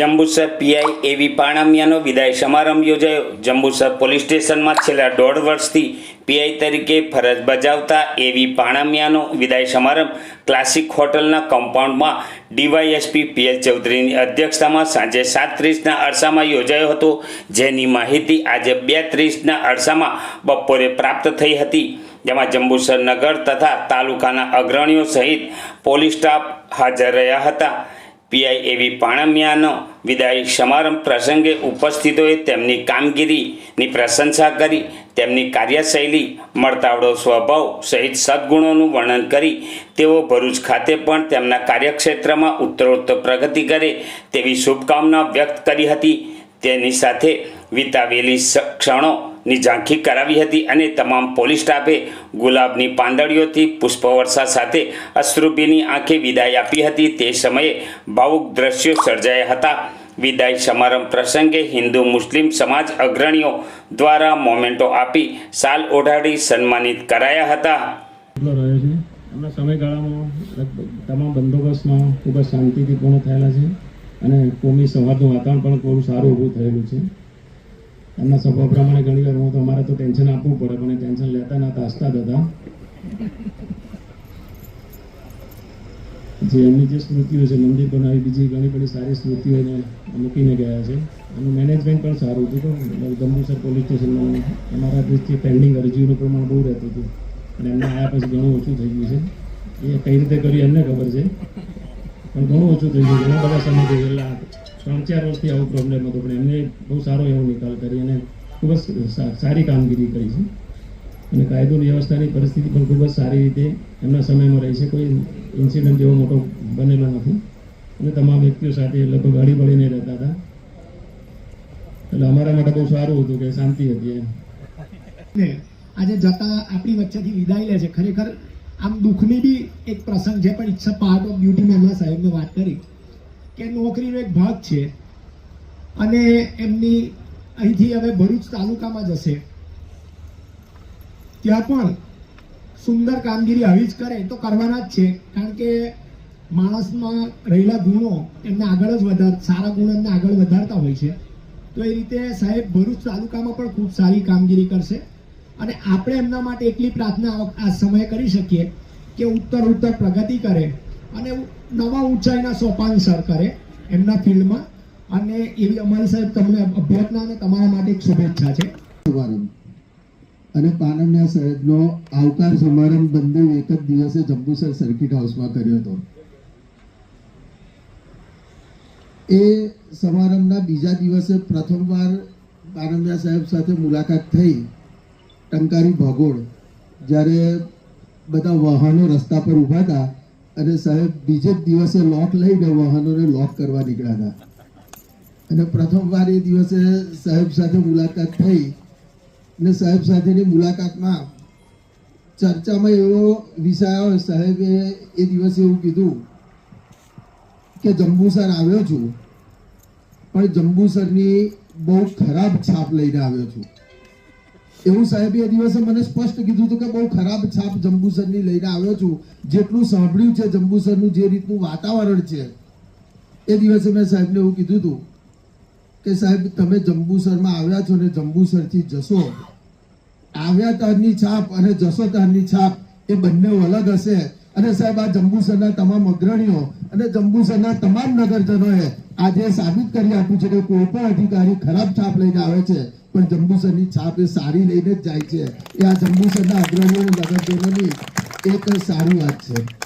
Jambusar PI એવી પાણામિયાનો વિદાય સમારંભ યોજાયો. જંબુસર પોલીસ સ્ટેશનમાં છેલ્લા દોઢ વર્ષથી પીઆઈ તરીકે ફરજ બજાવતા એવી પાણામિયાનો વિદાય સમારંભ ક્લાસિક હોટલના કમ્પાઉન્ડમાં ડીવાયએસપી પીએલ ચૌધરીની અધ્યક્ષતામાં સાંજે સાત ત્રીસના અરસામાં યોજાયો હતો, જેની માહિતી આજે બે ત્રીસના અરસામાં બપોરે પ્રાપ્ત થઈ હતી. જેમાં જંબુસર નગર તથા તાલુકાના અગ્રણીઓ સહિત પોલીસ સ્ટાફ હાજર રહ્યા હતા. પીઆઈ એવી પાણમિયાનો વિદાય સમારંભ પ્રસંગે ઉપસ્થિતોએ તેમની કામગીરીની પ્રશંસા કરી, તેમની કાર્યશૈલી, મળતાવડો સ્વભાવ સહિત સદગુણોનું વર્ણન કરી, તેઓ ભરૂચ ખાતે પણ તેમના કાર્યક્ષેત્રમાં ઉત્તરોત્તર પ્રગતિ કરે તેવી શુભકામના વ્યક્ત કરી હતી. તેની સાથે વિતાવેલી સ- ક્ષણોની ઝાંખી કરાવી હતી અને તમામ પોલીસ સ્ટાફે ગુલાબની પાંદડીઓથી પુષ્પવર્ષા સાથે અશ્રુભીની આંખે વિદાય આપી હતી. તે સમયે ભાવુક દ્રશ્યો સર્જાયા હતા. વિદાય સમારંભ પ્રસંગે હિન્દુ મુસ્લિમ સમાજ અગ્રણીઓ દ્વારા મોમેન્ટો આપી સાલ ઓઢાડી સન્માનિત કરાયા હતા. હમણાં સમયગાળામાં તમામ બંદોબસ્તમાં ખૂબ જ શાંતિથી પૂર્ણ થયેલા છે અને કોમી સંવાદનું વાતાવરણ પણ થોડું સારું ઊભું થયેલું છે. એમના સ્વભાવ પ્રમાણે ઘણી વાર હું તો અમારે તો ટેન્શન આપવું પડે, પણ ટેન્શન લેતા નતા હસતા હતા. જે એમની જે સ્મૃતિઓ છે, મંદિર બનાવી બીજી ઘણી બધી સારી સ્મૃતિઓને મૂકીને ગયા છે. એનું મેનેજમેન્ટ પણ સારું હતું તો ગંબુસર પોલીસ સ્ટેશનમાં અમારા દૃષ્ટિએ પેન્ડિંગ અરજીઓનું પ્રમાણ બહુ રહેતું હતું. અને એમને આવ્યા પછી ઘણું ઓછું થઈ ગયું છે. એ કઈ રીતે કર્યું એમને ખબર છે. પણ ઘણું ઓછું થઈ ગયું ઘણા બધા સમય ગયેલા ત્રણ ચાર વર્ષથી આવો પ્રોબ્લેમ હતો, પણ એમને બહુ સારો એવો નિકાલ કરી અને ખૂબ જ સારી કામગીરી કરી છે. અને કાયદો વ્યવસ્થાની પરિસ્થિતિ પણ ખૂબ જ સારી રીતે એમના સમયમાં રહી છે. કોઈ ઇન્સિડન્ટ જેવો મોટો બનેલો નથી. અને તમામ વ્યક્તિઓ સાથે લગભગ અડી મળીને રહેતા હતા. એટલે અમારા માટે બહુ સારું હતું કે શાંતિ હતી એમ. આજે જતા આપણી વચ્ચેથી વિદાય લે છે. ખરેખર આમ દુઃખની બી એક પ્રસંગ છે, પણ it's a part of duty મેં હમણાં સાહેબને વાત કરી. કે નોકરીનો એક ભાગ છે અને એમની અહીંથી હવે ભરૂચ તાલુકામાં જશે. ત્યાં પણ સુંદર કામગીરી આવી જ કરે તો કરવાના જ છે. કારણ કે માણસમાં રહેલા ગુણો એમને આગળ જ વધાર, સારા ગુણ એમને આગળ વધારતા હોય છે. તો એ રીતે સાહેબ ભરૂચ તાલુકામાં પણ ખૂબ સારી કામગીરી કરશે. અને આપણે એમના માટે એટલી પ્રાર્થના આ- સમયે કરી શકીએ કે ઉત્તર ઉત્તર પ્રગતિ કરે. અને નવા ઊંચાઈના સોપાન સર કરે એમના ફિલ્ડમાં અને એવી અમારી સાહેબ તમને અભ્યર્થના અને તમારા માટે એક શુભેચ્છા છે. અને પાનમના સાહેબનો આવકાર સમારંભ બંને એક જ દિવસે જંબુસર સર્કિટ હાઉસમાં કર્યો હતો. એ સમારંભના બીજા દિવસે પ્રથમવાર પાનમિયા સાહેબ સાથે મુલાકાત થઈ ટંકારી ભાગોળ, જ્યારે બધા વાહનો રસ્તા પર ઊભા હતા. અને સાહેબ, બીજે દિવસે લોક લઈને વાહનોને લોક કરવા નીકળ્યા હતા. અને પ્રથમવાર એ દિવસે સાહેબ સાથે મુલાકાત થઈ ને સાહેબ સાથેની મુલાકાતમાં ચર્ચામાં એવો વિષય આવ્યો, સાહેબે એ દિવસે એવું કીધું કે જંબુસર આવ્યો છું, પણ જંબુસરની બહુ ખરાબ છાપ લઈને આવ્યો છું. એવું સાહેબ એ દિવસે મને સ્પષ્ટ કીધું હતું કે બહુ ખરાબ છાપ જંબુસરની લઈને આવ્યો છું. જેટલું સાંભળ્યું છે જંબુસરનું જે રીતનું વાતાવરણ છે, એ દિવસે મેં સાહેબને એવું કીધું હતું કે સાહેબ, તમે જંબુસરમાં આવ્યા છો ને જંબુસરથી જશો. આવ્યા તારની છાપ અને જશો તારની છાપ એ બંને અલગ હશે. અને સાહેબ, આ જંબુસરના તમામ અગ્રણીઓ અને જંબુસરના તમામ નગરજનોએ આજે સાબિત કરી આપ્યું છે કે કોઈ પણ અધિકારી ખરાબ છાપ લઈને આવે છે, પણ જંબુસરની છાપ એ સારી લઈને જ જાય છે. એ આ જંબુસરના અગ્રણીઓ અને નગરજનોની એક સારી વાત છે.